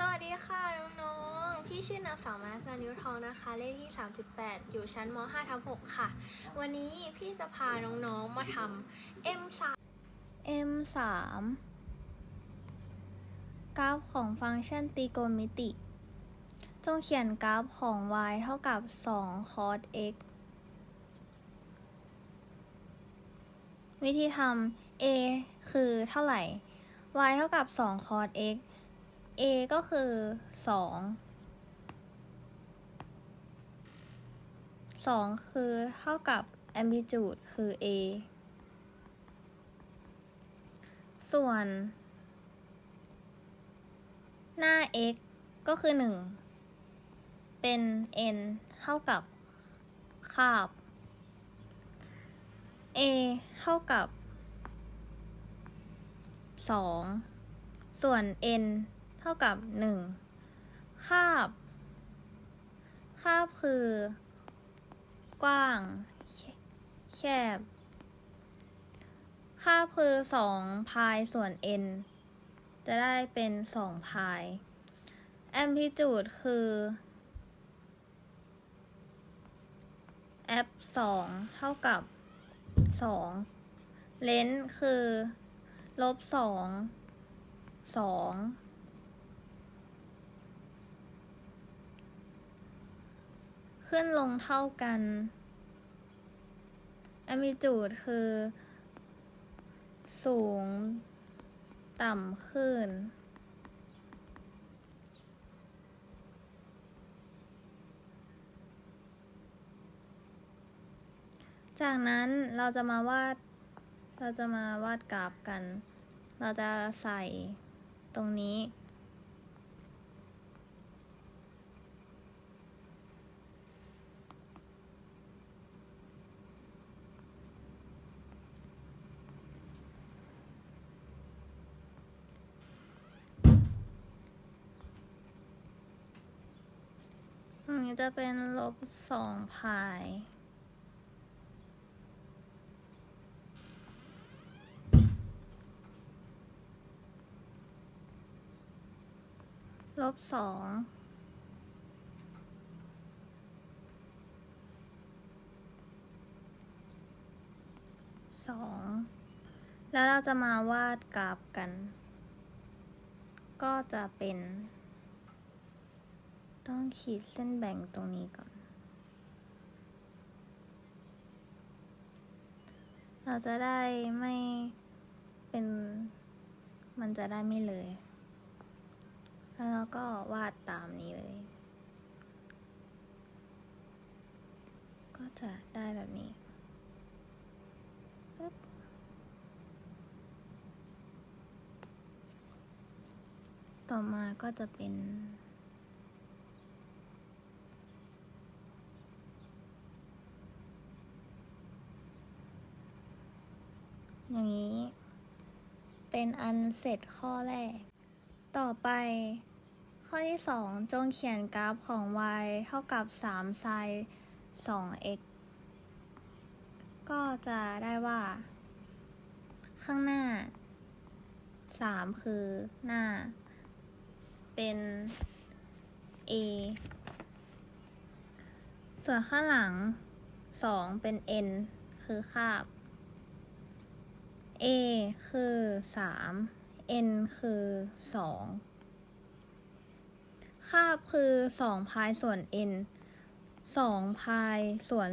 สวัสดีค่ะน้องๆ พี่ชื่อนางสาวมานัสนานิ้วทองนะคะ เลขที่ 38 อยู่ชั้นม5ทับ6ค่ะ วันนี้พี่จะพาน้องๆ มาทำ M3 M3 กราฟของฟังก์ชันตรีโกณมิติ จงเขียนกราฟของ y เท่ากับ 2 cos x วิธีทำ a คือเท่าไหร่ y เท่ากับ 2 cos x a ก็คือ2 2คือเท่ากับ amplitude คือ a ส่วนหน้า x ก็คือ 1 เป็น n เท่ากับคาบ a เท่ากับ 2 ส่วน n ท่ากับ1คาบ คาบคือ กว้าง แคบค่าคือสองพายส่วน n จะได้เป็นสองพาย amplitude คือ f สองเท่ากับสอง length คือลบสองสอง ขึ้นลงเท่ากัน amplitude คือ สูง ต่ำขึ้น จากนั้นเราจะมาวาด เราจะมาวาดกราฟกัน เราจะใส่ตรงนี้ นี้จะเป็นลบสองพายลบสองสอง แล้วเราจะมาวาดกราฟกัน ก็จะเป็น ต้องขีดเส้นแบ่งตรงนี้ก่อน เราจะได้ไม่เป็น มันจะได้ไม่เลย แล้วเราก็วาดตามนี้เลย ก็จะได้แบบนี้ปึ๊บต่อมาก็จะเป็น อย่างนี้ เป็นอันเสร็จข้อแรก ต่อไป ข้อที่ 2 จงเขียนกราฟของ y เท่ากับ3 sin 2 x ก็จะได้ว่า ข้างหน้า 3 คือหน้า เป็น a ส่วนข้างหลัง 2 เป็น n คือคาบ a คือ3 n คือ2คาบคือ2พายส่วน n 2พายส่วน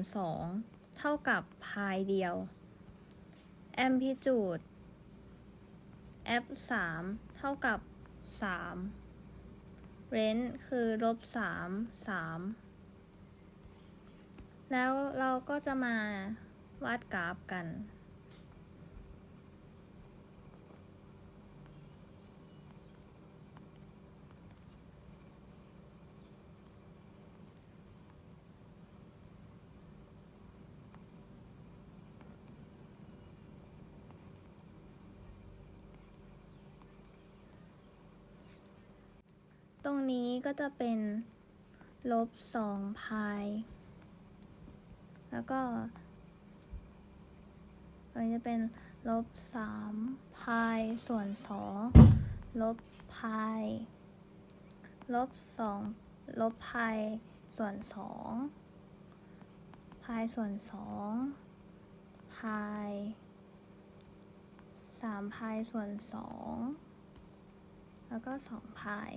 2เท่ากับพายเดียว amplitude f 3เท่ากับ3 range คือลบ3 3แล้วเราก็จะมา วาดกราฟกัน ตรงนี้ก็จะเป็นลบสองพาย แล้วก็ตรงนี้จะเป็นลบสามพายส่วนสองลบพายลบสองลบพายส่วนสองพายส่วนสองพายสามพายส่วนสองแล้วก็สองพาย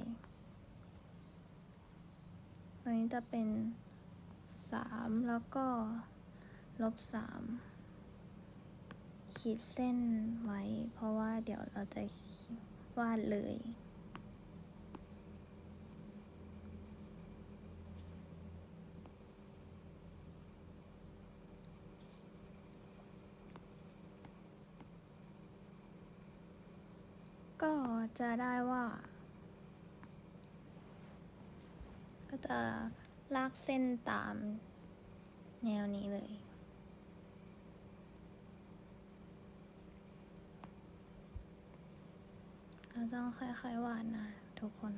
ตัวนี้จะเป็นสามแล้วก็ลบสามขีดเส้นไว้ เพราะว่าเดี๋ยวเราจะวาดเลย ก็จะได้ว่า ก็ จะลากเส้นตามแนวนี้เลย เราต้องค่อยๆวาดนะทุกคน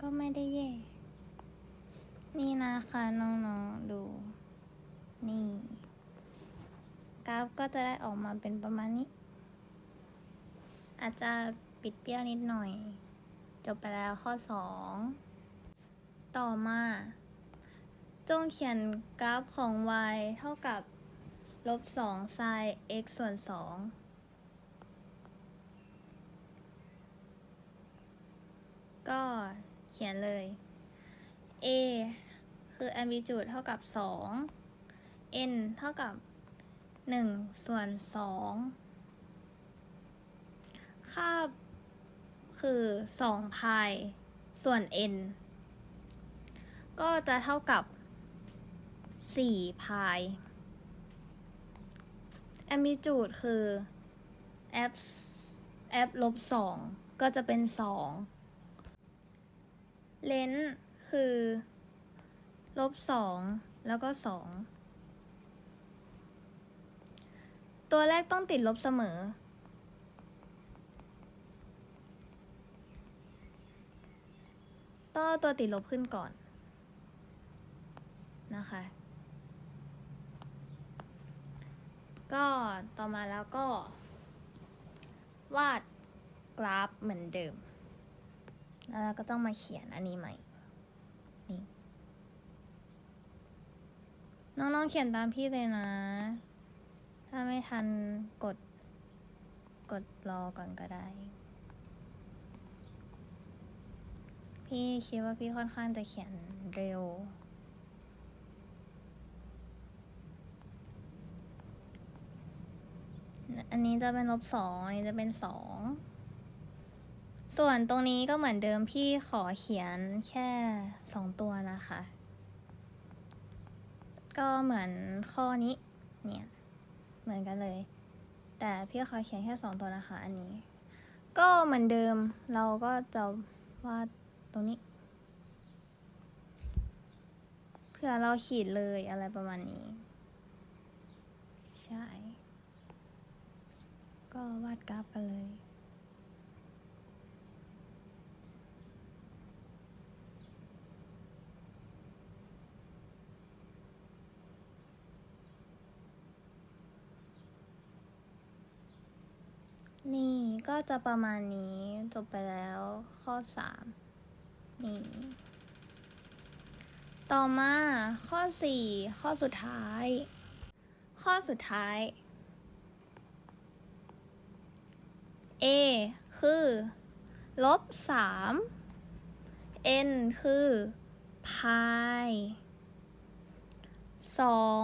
ก็ไม่ได้แย่ นี่นะคะน้องๆดู นี่ กราฟก็จะได้ออกมาเป็นประมาณนี้ อาจจะปิดเปรี้ยวนิดหน่อย จบไปแล้วข้อ 2 ต่อมา จงเขียนกราฟของ y เท่ากับลบ2 sin x ส่วน 2ก็เขียนเลย a คือ amplitude เท่ากับ 2 n เท่ากับ 1 ส่วน 2 ค่าคือ2พายส่วน n ก็จะเท่ากับ4พาย amplitude คือ f f ลบ2ก็จะเป็น 2 เลนส์คือ ลบ2แล้วก็2ตัวแรกต้องติดลบเสมอ ต้องเอาตัวติดลบขึ้นก่อน นะคะ ก็ต่อมาแล้วก็ วาดกราฟเหมือนเดิม แล้วเราก็ต้องมาเขียนอันนี้ใหม่ นี่ น้องๆเขียนตามพี่เลยนะ ถ้าไม่ทันกด กดรอก่อนก็ได้ พี่คิดว่าพี่ค่อนข้างจะเขียนเร็ว อันนี้จะเป็นลบสองอันนี้จะเป็นสอง ส่วนตรงนี้ก็เหมือนเดิมพี่ขอเขียนแค่สองตัวนะคะ ก็เหมือนข้อนี้ เนี่ย เหมือนกันเลย แต่พี่ขอเขียนแค่สองตัวนะคะ อันนี้ ก็เหมือนเดิมเราก็จะวาดตรงนี้ เพื่อเราขีดเลยอะไรประมาณนี้ ใช่ ก็วาดกราฟกันเลย นี่ ก็จะประมาณนี้จบไปแล้วข้อสามนี่ ต่อมาข้อสี่ข้อสุดท้าย ข้อสุดท้าย a คือลบสาม n คือพายสอง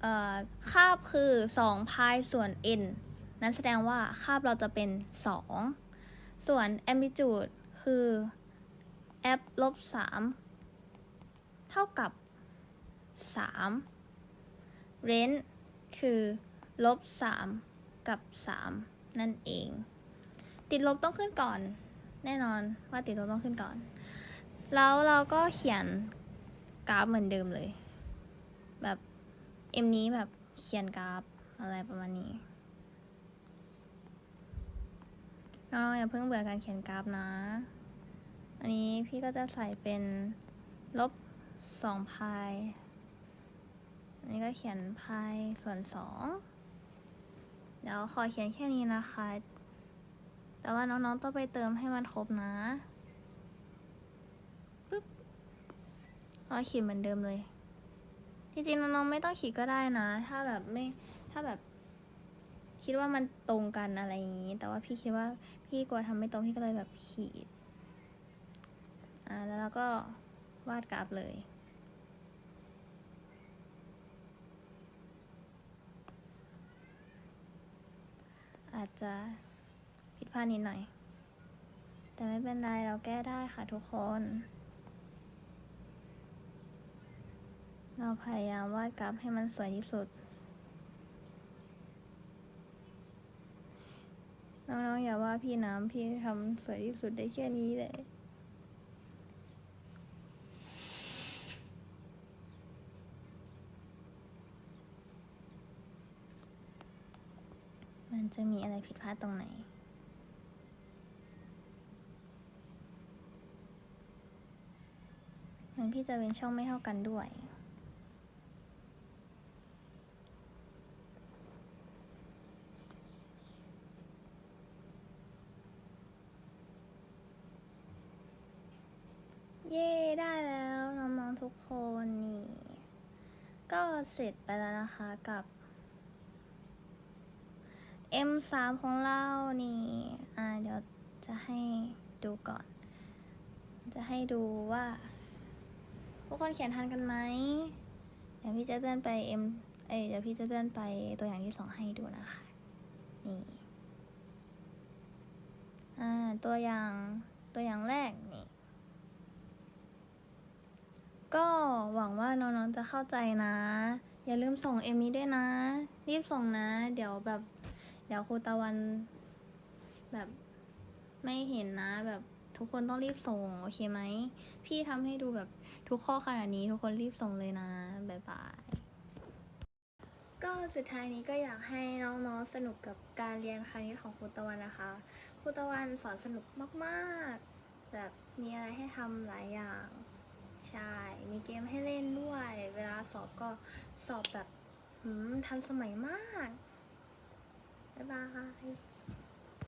เอ่อคาบคือสองพายส่วน n นั้นแสดงว่าคาบเราจะเป็น 2 ส่วน amplitude คือ f ลบ 3 เท่ากับ 3 range คือลบ 3 กับ 3 นั่นเอง ติดลบต้องขึ้นก่อน แน่นอนว่าติดลบต้องขึ้นก่อน แล้วเราก็เขียนกราฟเหมือนเดิมเลย แบบ m นี้แบบเขียนกราฟอะไรประมาณนี้ น้องๆอย่าเพิ่งเบื่อการเขียนกราฟนะ อันนี้พี่ก็จะใส่เป็นลบสองพายอันนี้ก็เขียนพายส่วนสองเดี๋ยวขอเขียนแค่นี้นะคะ แต่ว่าน้องๆต้องไปเติมให้มันครบนะปึ๊บเอาขีดเหมือนเดิมเลย จริงๆน้องๆไม่ต้องขีดก็ได้นะ ถ้าแบบไม่ ถ้าแบบ คิดว่ามันตรงกันอะไรอย่างนี้ แต่ว่าพี่คิดว่าพี่กลัวทำไม่ตรงพี่ก็เลยแบบขีด อ่าแล้วเราก็วาดกราฟเลย อาจจะผิดพลาดนิดหน่อย แต่ไม่เป็นไรเราแก้ได้ค่ะทุกคน เราพยายามวาดกราฟให้มันสวยที่สุด น้องๆอย่าว่าพี่น้ำพี่ทำสวยที่สุดได้แค่นี้เลยมันจะมีอะไรผิดพลาดตรงไหนมือนพี่จะเป็นช่องไม่เท่ากันด้วย เย่ได้แล้วน้องๆทุกคนนี่ ก็เสร็จไปแล้วนะคะกับ M3 ของเรานี่ อ่าเดี๋ยวจะให้ดูก่อน จะให้ดูว่า ทุกคนเขียนทันกันไหมเดี๋ยวพี่จะเลื่อนไป M เอ้ยเดี๋ยวพี่จะเลื่อนไปตัวอย่างที่สองให้ดูนะคะ นี่ อ่าตัวอย่างตัวอย่างแรกนี่ ก็หวังว่าน้องๆจะเข้าใจนะ อย่าลืมส่งเอมนี้ด้วยนะ รีบส่งนะ เดี๋ยวแบบ เดี๋ยวครูตะวันแบบไม่เห็นนะ แบบทุกคนต้องรีบส่งโอเคไหม พี่ทำให้ดูแบบทุกข้อขนาดนี้ ทุกคนรีบส่งเลยนะบ๊ายบายก็สุดท้ายนี้ก็อยากให้น้องๆสนุกกับการเรียนคณิตของครูตะวันนะคะครูตะวันสอนสนุกมากๆ แบบมีอะไรให้ทำหลายอย่าง ใช่ มีเกมให้เล่นด้วย เวลาสอบก็สอบแบบทันสมัยมาก บ๊ายบาย